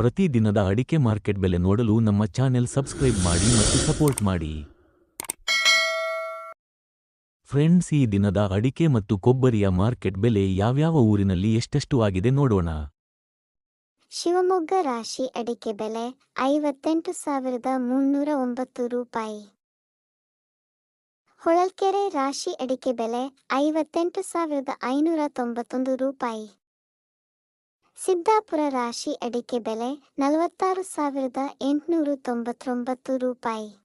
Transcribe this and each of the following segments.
ಪ್ರತಿ ದಿನದ ಅಡಿಕೆ ಮಾರ್ಕೆಟ್ ಬೆಲೆ ನೋಡಲು ನಮ್ಮ ಚಾನೆಲ್ ಸಬ್ಸ್ಕ್ರೈಬ್ ಮಾಡಿ ಮತ್ತು ಸಪೋರ್ಟ್ ಮಾಡಿ. ಫ್ರೆಂಡ್ಸ್, ಈ ದಿನದ ಅಡಿಕೆ ಮತ್ತು ಕೊಬ್ಬರಿಯ ಮಾರ್ಕೆಟ್ ಬೆಲೆ ಯಾವ್ಯಾವ ಊರಿನಲ್ಲಿ ಎಷ್ಟೆಷ್ಟು ಆಗಿದೆ ನೋಡೋಣ. ಶಿವಮೊಗ್ಗ ರಾಶಿ ಅಡಿಕೆ ಬೆಲೆ ಐವತ್ತೆಂಟು ಸಾವಿರದ ಮುನ್ನೂರ ಒಂಬತ್ತು ರೂಪಾಯಿ. ಹೊಳಲ್ಕೆರೆ ರಾಶಿ ಅಡಿಕೆ ಬೆಲೆ ಐವತ್ತೆಂಟು ಸಾವಿರದ ಐನೂರ ತೊಂಬತ್ತೊಂದು ರೂಪಾಯಿ. ಸಿದ್ದಾಪುರ ರಾಶಿ ಅಡಿಕೆ ಬೆಲೆ ನಲವತ್ತಾರು ಸಾವಿರದ ಎಂಟುನೂರು ತೊಂಬತ್ತೊಂಬತ್ತು ರೂಪಾಯಿ.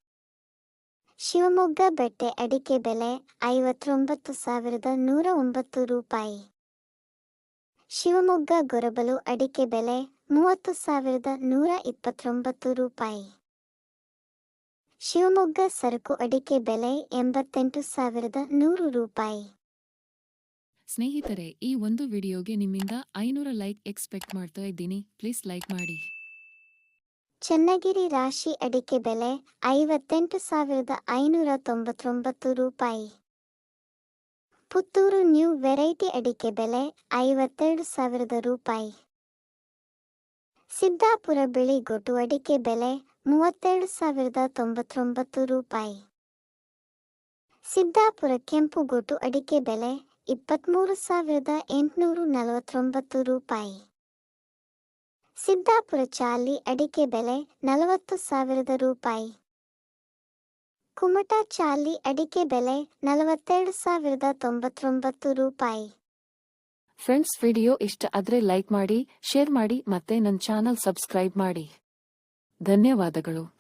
ಶಿವಮೊಗ್ಗ ಬೆಟ್ಟೆ ಅಡಿಕೆ ಬೆಲೆ ಐವತ್ತೊಂಬತ್ತು ಸಾವಿರದ ನೂರ ಒಂಬತ್ತು ರೂಪಾಯಿ. ಶಿವಮೊಗ್ಗ ಗೊರಬಲು ಅಡಿಕೆ ಬೆಲೆ ಮೂವತ್ತು ಸಾವಿರದ ನೂರ ಇಪ್ಪತ್ತೊಂಬತ್ತು ರೂಪಾಯಿ. ಶಿವಮೊಗ್ಗ ಸರಕು ಅಡಿಕೆ ಬೆಲೆ ಎಂಬತ್ತೆಂಟು ಸಾವಿರದ ನೂರು ರೂಪಾಯಿ. ಸ್ನೇಹಿತರೆ, ಈ ಒಂದು ವಿಡಿಯೋಗೆ ನಿಮ್ಮಿಂದ ಐನೂರ ಲೈಕ್ ಎಕ್ಸ್ಪೆಕ್ಟ್ ಮಾಡ್ತಾ ಇದ್ದೀನಿ. ಪ್ಲೀಸ್ ಲೈಕ್ ಮಾಡಿ. ಚನ್ನಗಿರಿ ರಾಶಿ ಅಡಿಕೆ ಬೆಲೆ ಐವತ್ತೆಂಟು ಸಾವಿರದ ಐನೂರ ತೊಂಬತ್ತೊಂಬತ್ತು ರೂಪಾಯಿ. ಪುತ್ತೂರು ನ್ಯೂ ವೆರೈಟಿ ಅಡಿಕೆ ಬೆಲೆ ಐವತ್ತೆರಡು ಸಾವಿರದ ರೂಪಾಯಿ. ಸಿದ್ದಾಪುರ ಬಿಳಿ ಗೊಟ್ಟು ಅಡಿಕೆ ಬೆಲೆ ಮೂವತ್ತೆರಡು ಸಾವಿರದ ತೊಂಬತ್ತೊಂಬತ್ತು ರೂಪಾಯಿ. ಸಿದ್ದಾಪುರ ಕೆಂಪು ಗೊಟ್ಟು ಅಡಿಕೆ ಬೆಲೆ ಇಪ್ಪತ್ತ್ಮೂರು ಸಾವಿರದ ಎಂಟುನೂರು ನಲವತ್ತೊಂಬತ್ತು ರೂಪಾಯಿ. ಸಿದ್ದಾಪುರ ಚಾಲಿ ಅಡಿಕೆ ಬೆಲೆ ನಲವತ್ತು ಸಾವಿರದ ರೂಪಾಯಿ. ಕುಮಟಾ ಚಾಲಿ ಅಡಿಕೆ ಬೆಲೆ ನಲವತ್ತೆರಡು ಸಾವಿರದ ತೊಂಬತ್ತೊಂಬತ್ತು ರೂಪಾಯಿ. ಫ್ರೆಂಡ್ಸ್ ವಿಡಿಯೋ ಇಷ್ಟ ಆದ್ರೆ ಲೈಕ್ ಮಾಡಿ ಶೇರ್ ಮಾಡಿ ಮತ್ತೆ ನನ್ನ ಚಾನಲ್ ಸಬ್ಸ್ಕ್ರೈಬ್ ಮಾಡಿ. ಧನ್ಯವಾದಗಳು.